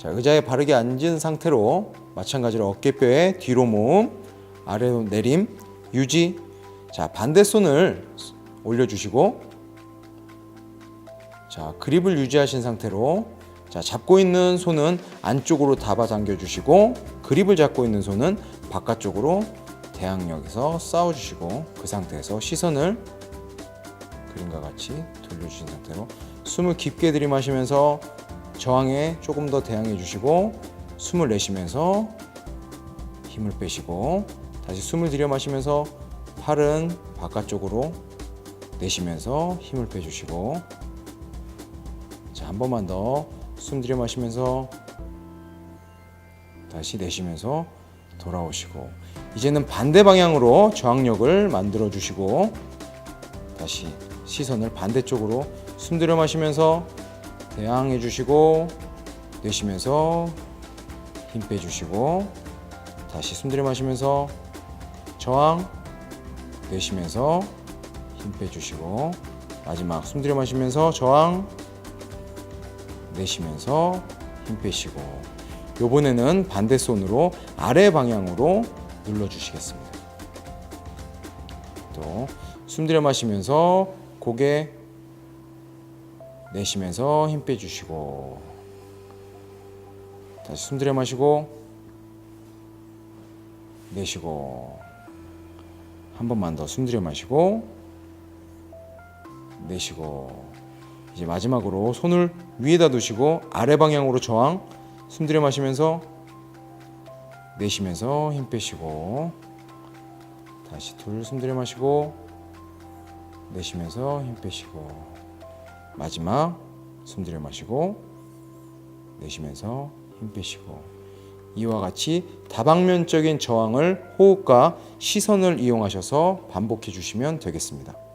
자, 의자에 바르게 앉은 상태로 마찬가지로 어깨뼈에 뒤로 모음, 아래로 내림, 유지. 자, 반대 손을 올려주시고, 자, 그립을 유지하신 상태로, 자, 잡고 있는 손은 안쪽으로 잡아 당겨 주시고, 그립을 잡고 있는 손은 바깥쪽으로 대항력에서 쌓아주시고, 그 상태에서 시선을 그림과 같이 돌려주신 상태로 숨을 깊게 들이마시면서 저항에 조금 더 대항해 주시고 숨을 내쉬면서 힘을 빼시고 다시 숨을 들여 마시면서 팔은 바깥쪽으로 내쉬면서 힘을 빼주시고 자 한 번만 더 숨 들여 마시면서 다시 내쉬면서 돌아오시고 이제는 반대 방향으로 저항력을 만들어 주시고 다시 시선을 반대쪽으로 숨 들여 마시면서 대항해 주시고 내쉬면서 힘 빼주시고 다시 숨 들여 마시면서 저항 내쉬면서 힘 빼주시고 마지막 숨 들여 마시면서 저항 내쉬면서 힘 빼시고 요번에는 반대 손으로 아래 방향으로 눌러 주시겠습니다. 또 숨 들여 마시면서 고개 내쉬면서 힘 빼주시고 다시 숨 들여 마시고 내쉬고 한 번만 더 숨 들여 마시고 내쉬고 이제 마지막으로 손을 위에다 두시고 아래 방향으로 저항 숨 들여 마시면서 내쉬면서 힘 빼시고 다시 둘 숨 들여 마시고 내쉬면서 힘 빼시고 마지막 숨 들여 마시고 내쉬면서 힘 빼시고 이와 같이 다방면적인 저항을 호흡과 시선을 이용하셔서 반복해 주시면 되겠습니다.